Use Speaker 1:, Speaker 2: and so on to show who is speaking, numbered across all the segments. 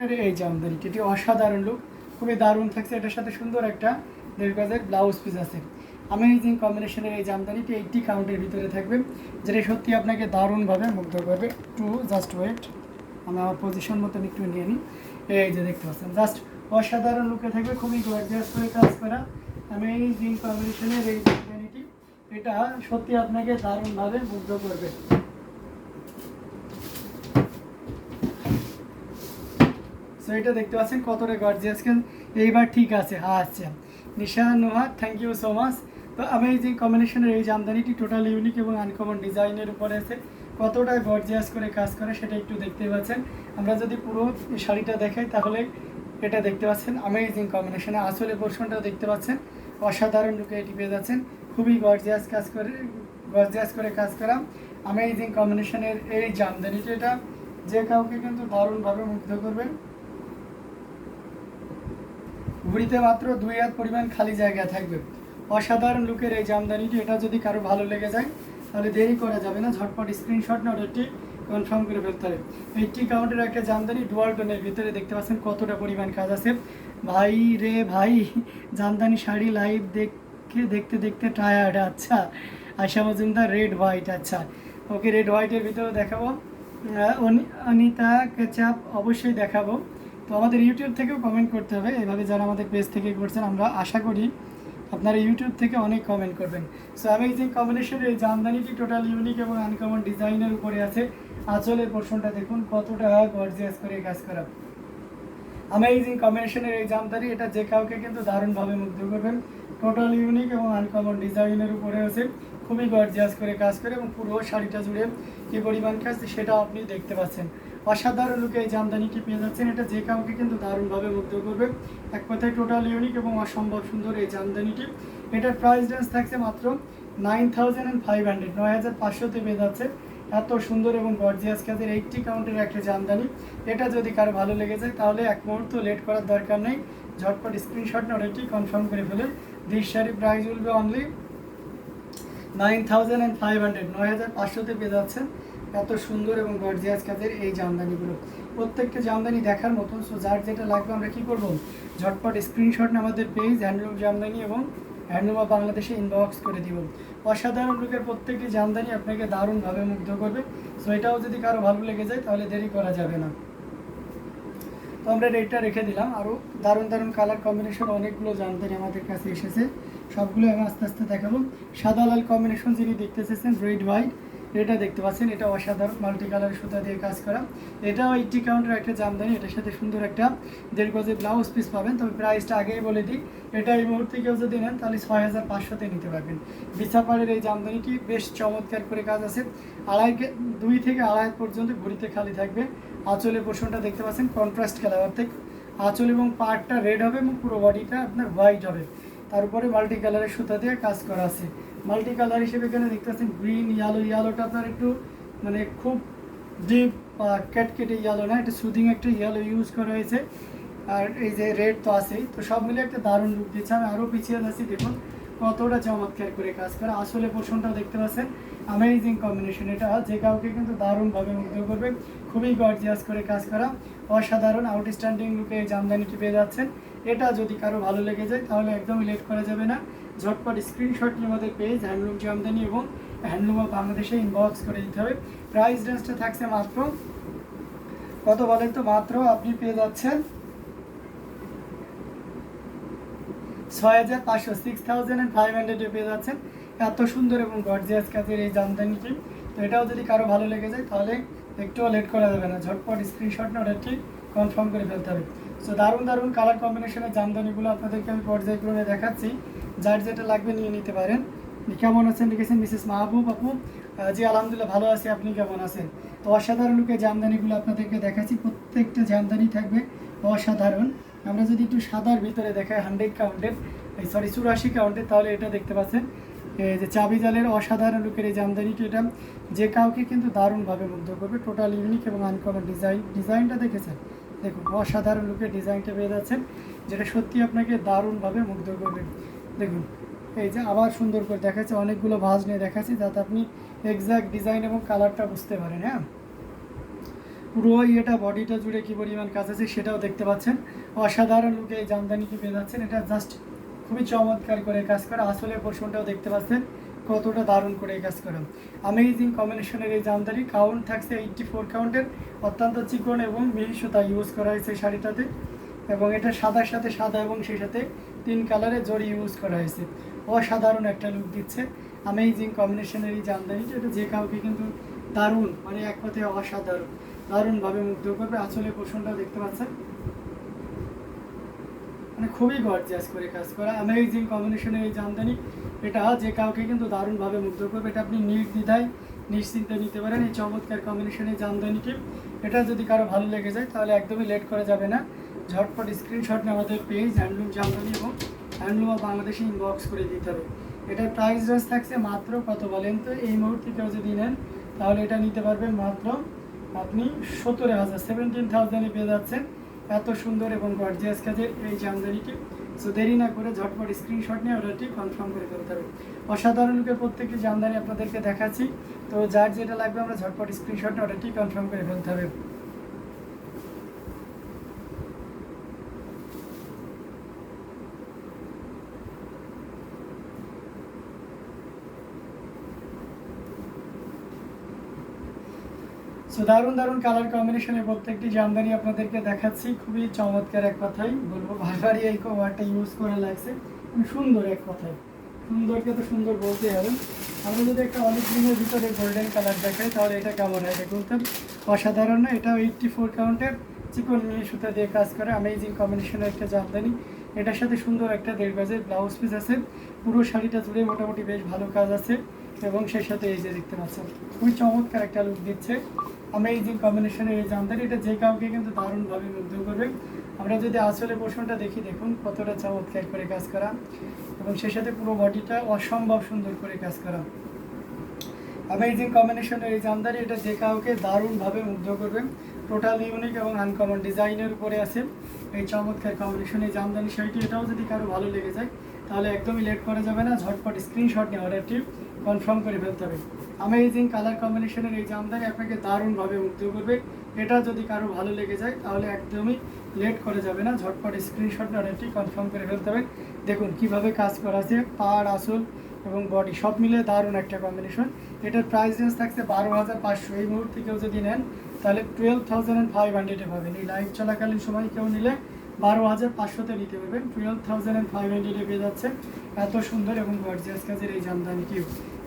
Speaker 1: এই জামদানিটি এটি অসাধারণ লুক, খুবই দারুণ থাকছে। এটার সাথে সুন্দর একটা দেড় ব্লাউজ পিস আছে। আমেজিং কম্বিনেশনের এই জামদানিটি এইটটি কাউন্টের ভিতরে থাকবে, যেটা সত্যি আপনাকে দারুণভাবে মুগ্ধ করবে। টু জাস্ট ওয়েট আমি আমার পজিশন মতন একটু নিয়ে নিই। এই যে দেখতে পাচ্ছেন জাস্ট অসাধারণ লুকে থাকবে, খুবই গর্জিয়াস করে কাজ করা আমেজিং কম্বিনেশনের এই জামদানিটি এটা সত্যি আপনাকে দারুণভাবে মুগ্ধ করবে। সো এটা দেখতে পাচ্ছেন কতটা গর্জিয়াস কেন এইবার ঠিক আছে আচ্ছা Nisha Noha thank you so much তো অ্যামেজিং কম্বিনেশনের এই জামদানিটি টোটাল ইউনিক এবং আনকমন ডিজাইনের উপরে আছে। কতটা গর্জিয়াস করে কাজ করে সেটা একটু দেখতে পাচ্ছেন। আমরা যদি পুরো শাড়িটা দেখাই, তাহলে এটা দেখতে পাচ্ছেন। অ্যামেজিং কম্বিনেশনে আসলে পোর্শনটাও দেখতে পাচ্ছেন। অসাধারণ লুকে এটি পেয়ে যাচ্ছেন। খুবই গর্জিয়াস কাজ করে গর্জিয়াস করে কাজ করা। অ্যামেজিং কম্বিনেশনের এই জামদানিটি এটা। যে কাউকে কিন্তু দারুণভাবে মুগ্ধ করবেন ঘুড়িতে মাত্র দুই হাত পরিমাণ খালি জায়গা থাকবে। অসাধারণ লুকের এই জামদানিটি, এটা যদি কারও ভালো লেগে যায়, তাহলে দেরি করা যাবে না, ঝটপট স্ক্রিনশট না অর্ডারটি কনফার্ম করে ফেলতে হবে। এইটটি কাউন্টের একটা জামদানি ডুয়াল টোনের ভিতরে দেখতে পাচ্ছেন কতটা পরিমাণ কাজ আছে। ভাই রে ভাই, জামদানি শাড়ি লাইভ দেখে, দেখতে দেখতে টায়ার্ড আচ্ছা। আশা মজুমদার রেড হোয়াইট আচ্ছা। ওকে রেড হোয়াইটের ভিতরে দেখাবো। অনি- অনিতা কেচাপ অবশ্যই দেখাবো। তো আমাদের ইউটিউব থেকেও কমেন্ট করতে হবে। এভাবে যারা আমাদের পেজ থেকে করছেন, আমরা আশা করি আপনারা ইউটিউব থেকে অনেক কমেন্ট করবেন। সো অ্যামেজিং কম্বিনেশনের এই জামদানিটি টোটাল ইউনিক এবং আনকমন ডিজাইনের উপরে আছে, আঁচলের পোর্শনটা দেখুন, কতটা গর্জিয়াস করে কাজ করা। অ্যামেজিং কম্বিনেশনের এই জামদানি, এটা যে কাউকে কিন্তু দারুণভাবে মুগ্ধ করবেন। টোটাল ইউনিক এবং আনকমন ডিজাইনের উপরে আছে। খুবই গর্জিয়াস করে কাজ করে এবং পুরো শাড়িটা জুড়ে কী পরিমাণ কাজ সেটা আপনি দেখতে পাচ্ছেন। অসাধারণ লুকে এই জামদানিটি পেয়ে যাচ্ছেন। এটা যে কাউকে কিন্তু দারুণভাবে মুগ্ধ করবে। এক কথায় টোটাল ইউনিক এবং অসম্ভব সুন্দর এই জামদানিটি। এটার প্রাইস রেঞ্জ থাকছে মাত্র nine thousand and five hundred নয় হাজার পাঁচশোতে পেয়ে যাচ্ছে। এত সুন্দর এবং গর্জিয়াস কাজের এইটটি কাউন্টের একটা জামদানি। এটা যদি কারও ভালো লেগে যায়, তাহলে এক মুহূর্ত লেট করার দরকার নেই। ঝটপট স্ক্রিনশট না এটি কনফার্ম করে ফেলে। This sari price will only nine thousand and five hundred নয় হাজার পাঁচশোতে পেয়ে যাচ্ছেন। এত সুন্দর এবং গর্জিয়াস কাজের এই জামদানিগুলো। প্রত্যেকটা জামদানি দেখার মতন সো যার যেটা লাগবে আমরা কী করব? ঝটপট স্ক্রিনশট আমাদের পেজ হ্যান্ডলুম জামদানি এবং হ্যান্ডলুম বাংলাদেশে ইনবক্স করে দিব। অসাধারণ লোকের প্রত্যেকটি জামদানি আপনাকে দারুণভাবে মুগ্ধ করবে। সো এটাও যদি কারও ভালো লেগে যায়, তাহলে দেরি করা যাবে না। তো আমরা রেটটা রেখে দিলাম। আরও দারুণ দারুণ কালার কম্বিনেশন অনেকগুলো জামদানি আমাদের কাছে এসেছে। সবগুলো আমি আস্তে আস্তে দেখাবো। সাদা লাল কম্বিনেশন যিনি দেখতে এসেছেন রেড হোয়াইট এটা দেখতে পাচ্ছেন, এটা অসাধারণ মাল্টি কালার সুতা দিয়ে কাজ করা। এটাও এইটটি কাউন্টার একটা জামদানি, এটার সাথে সুন্দর একটা দেড় গজে ব্লাউজ পিস পাবেন। তবে প্রাইসটা আগেই বলে দিই, এটা এই মুহূর্তে কেউ যদি নেন, তাহলে ছয় হাজার পাঁচশোতে নিতে পারবেন। বিছাপাড়ের এই জামদানিটি বেশ চমৎকার করে কাজ আছে। আড়াই দুই থেকে আড়াই পর্যন্ত ঘুরিতে খালি থাকবে। আঁচলের পোর্শনটা দেখতে পাচ্ছেন কন্ট্রাস্ট কালার অর্থাৎ আঁচল এবং পার্টটা রেড হবে এবং পুরো বডিটা আপনার হোয়াইট হবে। তার উপরে মাল্টি কালারের সুতা দিয়ে কাজ করা আছে। মাল্টি কালার হিসেবে এখানে দেখতে পাচ্ছেন গ্রিন ইয়ালো ইয়ালোটা আপনার একটু মানে খুব ডিপ বা ক্যাটকেটে ইয়ালো না একটা সুদিং একটা ইয়ালো ইউজ করা হয়েছে। আর এই যে রেড তো আছেই। তো সব মিলে একটা দারুণ লুক দিচ্ছে। আমি আরও পিছিয়ে যাচ্ছি, দেখুন কতটা চমৎকার করে কাজ করা। আসলে পোর্শনটাও দেখতে পাচ্ছেন অ্যামেজিং কম্বিনেশন এটা। যে কাউকে কিন্তু দারুণভাবে মুগ্ধ করবে, খুবই গর্জিয়াস করে কাজ করা। অসাধারণ আউটস্ট্যান্ডিং এই জামদানিটি পেয়ে যাচ্ছেন। এটা যদি কারও ভালো লেগে যায়, তাহলে একদমই লেট করা যাবে না। ঝটপট স্ক্রিনশট নিয়ে আমাদের পেজ হ্যান্ডলুম জামদানি এবং হ্যান্ডলুম অফ বাংলাদেশে ইনবক্স করে দিতে হবে। প্রাইস রেঞ্জটা থাকছে মাত্র কত বলেন তো? মাত্র আপনি পেয়ে যাচ্ছেন ছয় হাজার পাঁচশো সিক্স থাউজেন্ড অ্যান্ড ফাইভ হান্ড্রেডে পেয়ে যাচ্ছেন। এত সুন্দর এবং গর্জিয়াস কাজের এই জামদানিটি তো এটাও যদি কারও ভালো লেগে যায়, তাহলে একটুও লেট করা যাবে না। ঝটপট স্ক্রিনশট না অর্ডারটি কনফার্ম করে ফেলতে হবে। সো দারুণ দারুণ কালার কম্বিনেশনের জামদানিগুলো আপনাদেরকে আমি পর্যায়ক্রমে দেখাচ্ছি। যার যেটা লাগবে নিয়ে নিতে পারেন। কেমন আছেন? লিখেছেন মিসেস মাহবুব আপু? জি, আলহামদুলিল্লাহ ভালো আছি। আপনি কেমন আছেন? তো অসাধারণ লুকে জামদানিগুলো আপনাদেরকে দেখাচ্ছি। প্রত্যেকটা জামদানি থাকবে অসাধারণ। আমরা যদি একটু সাদার ভিতরে দেখাই, হান্ড্রেড কাউন্টের এই সরি চুরাশি কাউন্টের তাহলে এটা দেখতে পাচ্ছেন। যে চাবি জালের অসাধারণ লুকের এই জামদানিটি এটা যে কাউকে কিন্তু দারুণভাবে মুগ্ধ করবে। টোটাল ইউনিক এবং আনকমন ডিজাইন ডিজাইনটা দেখেছেন? দেখুন, অসাধারণ লুকের ডিজাইনটা পেয়ে যাচ্ছেন, যেটা সত্যি আপনাকে দারুণভাবে মুগ্ধ করবে। দেখুন, এই যে আবার সুন্দর করে দেখাচ্ছে, অনেকগুলো ভাঁজ নিয়ে দেখাচ্ছি যাতে আপনি এক্সাক্ট ডিজাইন এবং কালারটা বুঝতে পারেন হ্যাঁ? পুরো ইয়েটা বডিটা জুড়ে কি পরিমাণ কাজ আছে সেটাও দেখতে পাচ্ছেন। অসাধারণ লুকে এই জামদানিটি পেয়ে যাচ্ছেন। এটা জাস্ট খুবই চমৎকার করে কাজ করা। আসলে পোর্শনটাও দেখতে পাচ্ছেন, কতটা দারুণ করে এই কাজ করা। আমেজিং কম্বিনেশনের এই জামদানি। কাউন্ট থাকছে এইটটি ফোর কাউন্টের অত্যন্ত চিকন এবং মিহি ইউজ করা হয়েছে শাড়িটাতে। এবং এটা সাদার সাথে সাদা এবং সেই সাথে তিন কালারে জড়ি ইউজ করা হয়েছে। অসাধারণ একটা লুক দিচ্ছে। আমেজিং কম্বিনেশনের এই জামদানিটা, এটা যে কাউকে কিন্তু দারুণ মানে এক কথায় অসাধারণ, দারুণভাবে মুগ্ধ করবে। আসলে পোষণটা দেখতে পাচ্ছেন। মানে খুবই গর্জিয়াস করে কাজ করা। অ্যামেজিং কম্বিনেশনের এই জামদানি, এটা যে কাউকে কিন্তু দারুণভাবে মুগ্ধ করবে, এটা আপনি নির্দ্বিধায় নিশ্চিন্তে নিতে পারেন এই চমৎকার কম্বিনেশনের জামদানিটি এটা যদি কারও ভালো লেগে যায়, তাহলে একদমই লেট করা যাবে না। ঝটপট স্ক্রিনশট নিয়ে আমাদের পেজ হ্যান্ডলুম জামদানি এবং হ্যান্ডলুম অফ বাংলাদেশে ইনবক্স করে দিতে হবে। এটার প্রাইস রেঞ্জ থাকছে মাত্র কত বলেন তো? এই মুহূর্তে কেউ যদি নেন, তাহলে এটা নিতে পারবেন মাত্র আপনি সত্তর হাজার সেভেন্টিন থাউজেন্ডে পেয়ে যাচ্ছেন। এত সুন্দর এবং গর্জিয়াস কাজের এই জামদানিটি। সো দেরি না করে ঝটপট স্ক্রিনশট নিয়ে অর্ডারটি কনফার্ম করে ফেলতে হবে। অসাধারণ লোকের প্রত্যেকটি জামদানি আপনাদেরকে দেখাচ্ছি। তো যার যেটা লাগবে আমরা ঝটপট স্ক্রিনশট নিয়ে অর্ডারটি কনফার্ম করে ফেলতে হবে। সো দারুণ দারুণ কালার কম্বিনেশনের প্রত্যেকটি জামদানি আপনাদেরকে দেখাচ্ছি। খুবই চমৎকার এক কথাই বলব বারবারই এই ওয়ার্ডটা ইউজ করা লাগছে। সুন্দর এক কথায় সুন্দরকে তো সুন্দর বলতেই হবে। আমরা যদি একটা অনেক দিনের ভিতরে গোল্ডেন কালার দেখাই, তাহলে এটা কেমন হয় দেখুন তো অসাধারণ না, এটা এইটটি ফোর কাউন্টের চিকন মিনি সুতা দিয়ে কাজ করে। অ্যামেজিং কম্বিনেশনের একটা জামদানি। এটার সাথে সুন্দর একটা দেড় গজের ব্লাউজ পিস আছে। পুরো শাড়িটা জুড়ে মোটামুটি বেশ ভালো কাজ আছে। এবং সেই সাথে এই যে দেখতে পাচ্ছেন, খুবই চমৎকার একটা লুক দিচ্ছে। অ্যামেজিং কম্বিনেশনের এই জামদানি, এটা যে কাউকে কিন্তু দারুণভাবে মুগ্ধ করবে। আমরা যদি আসলে পোষণটা দেখি, দেখুন কতটা চমৎকার করে কাজ করা। এবং সেই সাথে পুরো বডিটা অসম্ভব সুন্দর করে কাজ করা। অ্যামেজিং কম্বিনেশনের এই জামদানি, এটা যে কাউকে দারুণভাবে মুগ্ধ করবে। টোটাল ইউনিক এবং আনকমন ডিজাইনের উপরে আছে এই চমৎকার কম্বিনেশন এই জামদানি শাড়িটি। এটাও যদি কারও ভালো লেগে যায়, তাহলে একদমই লেট করা যাবে না। ঝটপট স্ক্রিনশট নিয়ে অর্ডারটি কনফার্ম করে ফেলতে হবে। অ্যামেজিং কালার কম্বিনেশনের এই জামদানি আপনাকে দারুণভাবে মুগ্ধ করবে। এটা যদি কারও ভালো লেগে যায়, তাহলে একদমই লেট করে যাবে না। ঝটপট স্ক্রিনশট অর্ডারটি কনফার্ম করে ফেলতে হবে। দেখুন কীভাবে কাজ করা আছে পাড় আসল এবং বডি সব মিলে দারুণ একটা কম্বিনেশন এটার প্রাইস রেঞ্জ থাকছে বারো হাজার পাঁচশো। এই মুহূর্তে কেউ যদি নেন, তাহলে টুয়েলভ থাউজেন্ড অ্যান্ড ফাইভ হান্ড্রেডে পাবেন। এই লাইভ চলাকালীন সময় কেউ নিলে বারো হাজার পাঁচশোতে নিতে পারবেন। টুয়েলভ থাউজেন্ড অ্যান্ড ফাইভ হান্ড্রেডে পেয়ে যাচ্ছে এত সুন্দর এবং গর্জিয়াস কাজের এই জামদানিটিও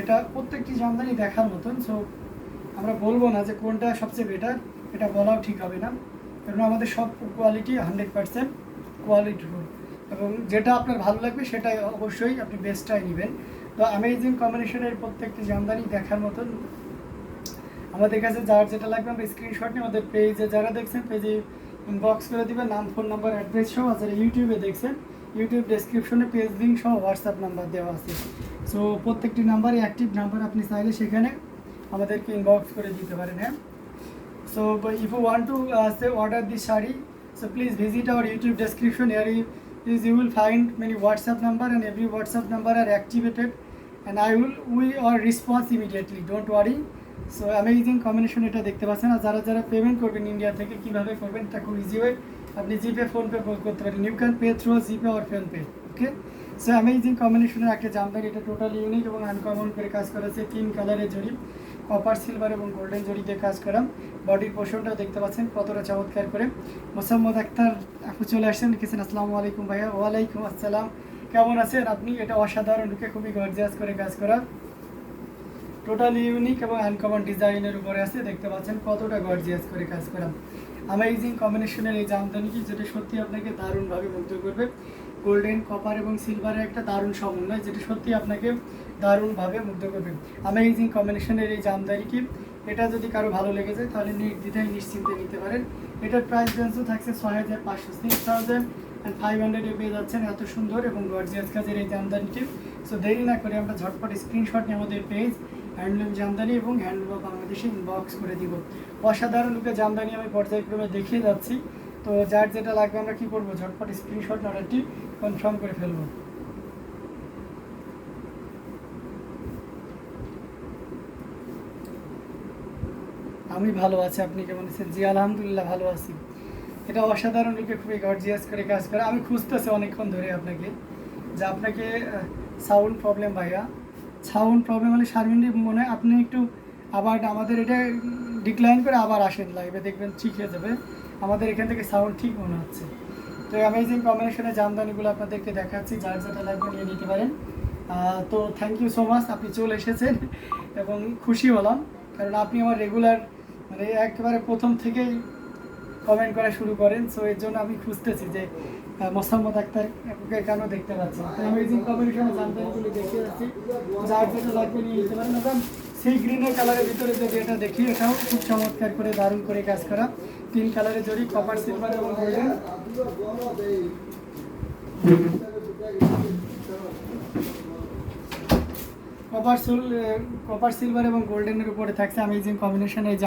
Speaker 1: এটা প্রত্যেকটি জামদানি দেখার মতন সো আমরা বলব না যে কোনটা সবচেয়ে বেটার এটা বলাও ঠিক হবে না। কারণ আমাদের সব কোয়ালিটি হান্ড্রেড পার্সেন্ট কোয়ালিটিফুল এবং যেটা আপনার ভালো লাগবে, সেটাই অবশ্যই আপনি বেস্টটাই নেবেন। তো অ্যামেজিং কম্বিনেশনের প্রত্যেকটি জামদানি দেখার মতন, আমাদের কাছে যার যেটা লাগবে আমরা স্ক্রিনশট নিয়ে আমাদের পেজে যারা দেখছেন পেজে বক্স করে দিবেন, নাম ফোন নাম্বার অ্যাড্রেস সহ আচ্ছা ইউটিউবে দেখছেন ইউটিউব ডিসক্রিপশনে পেজ লিঙ্ক সহ হোয়াটসঅ্যাপ নাম্বার দেওয়া আছে। সো প্রত্যেকটি নাম্বারে অ্যাক্টিভ নাম্বার আপনি চাইলে সেখানে আমাদেরকে ইনবক্স করে দিতে পারেন হ্যাঁ? So if you want to say order this sari so please visit our YouTube description here use you will find many WhatsApp number and every WhatsApp number are activated and I will we are response immediately don't worry so amazing combination এটা দেখতে পাচ্ছেন। আর যারা যারা payment করবেন India থেকে, কীভাবে করবেন এটা খুব ইজি ওয়ে আপনি জিপে ফোনপে করতে পারেন। You can pay through GPay or PhonePe okay so amazing কম্বিনেশনের একটা জামদানি এটা টোটাল ইউনিক এবং আনকমন করে কাজ করা আছে তিন কালারের জড়ি কপার সিলভার এবং গোল্ডেন জড়িতে কাজ করা। বডির পোষণটাও দেখতে পাচ্ছেন। কতটা চমৎকার করে। মোসাম্মদ আক্তার আপু চলে আসছেন। লিখেছেন, আসসালামু আলাইকুম ভাইয়া। ওয়ালাইকুম আসসালাম। কেমন আছেন আপনি? এটা অসাধারণ। লুকে খুবই গর্জিয়াস করে কাজ করা। টোটাল ইউনিক এবং আনকমন ডিজাইনের উপরে আছে, দেখতে পাচ্ছেন কতটা গর্জিয়াস করে কাজ করা। অ্যামেজিং কম্বিনেশনের এই জামদানি কি যেটা সত্যি আপনাকে দারুণভাবে মুগ্ধ করবে। গোল্ডেন কপার এবং সিলভারের একটা দারুণ সমন্বয় যেটা সত্যি আপনাকে দারুণভাবে মুগ্ধ করবে। অ্যামেজিং কম্বিনেশনের এই জামদানিটি, এটা যদি কারও ভালো লেগে যায় তাহলে নির্দ্বিধায় নিশ্চিন্তে নিতে পারেন। এটার প্রাইস রেঞ্জও থাকছে ছয় হাজার পাঁচশো সিক্স থাউজেন্ড অ্যান্ড ফাইভ হান্ড্রেডে পেয়ে যাচ্ছেন এত সুন্দর এবং গর্জিয়াস কাজের এই জামদানিটি। সো দেরি না করে আমরা ঝটপট স্ক্রিনশট নিয়ে আমাদের পেজ হ্যান্ডলুম জামদানি এবং হ্যান্ডলুম বাংলাদেশে ইনবক্স করে দিব। অসাধারণ লুকে জামদানি আমি পর্যায়ক্রমে দেখিয়ে যাচ্ছি। তো যার যেটা লাগবে আমরা কি করব? ঝটপট স্ক্রিনশট অর্ডারটি কনফার্ম করে ফেলব। আমি ভালো আছি, আপনি কেমন আছেন? জি, আলহামদুলিল্লাহ ভালো আছি। এটা অসাধারণ লোকে খুবই গর্জিয়াস করে কাজ করে। আমি খুঁজতেছি অনেকক্ষণ ধরে আপনাকে যে আপনাকে সাউন্ড প্রবলেম ভাইয়া সাউন্ড প্রবলেম হলে শারমিনদি মনে হয় আপনি একটু আবার আমাদের এটা ডিক্লাইন করে আবার আসেন লাইভে দেখবেন ঠিক হয়ে যাবে। আমাদের এখান থেকে সাউন্ড ঠিক মনে হচ্ছে। তো অ্যামেজিং কম্বিনেশনে জামদানিগুলো আপনাদেরকে দেখাচ্ছি, যার যেটা লাগবে নিয়ে নিতে পারেন। তো থ্যাংক ইউ সো মাচ আপনি চলে এসেছেন এবং খুশি হলাম। কারণ আপনি আমার রেগুলার মানে একেবারে প্রথম থেকেই কমেন্ট করা শুরু করেন। সো এর জন্য আমি খুঁজতেছি যে মোসাম্মদ আক্তার কেন দেখতে পাচ্ছি অ্যামেজিং কম্বিনেশনে জামদানিগুলো দেখতে যাচ্ছি যার যেটা লাগবে নিয়ে নিতে পারেন এবং সেই গ্রিনের কালারের ভিতরে যদি এটা দেখি এটাও খুব চমৎকার করে, দারুণ করে কাজ করা। তিন কালারের জড়ি কপার সিলভার এবং গোল্ডেন কপার কপার সিলভার এবং গোল্ডেনের উপরে থাকছে। অ্যামেজিং কম্বিনেশন এই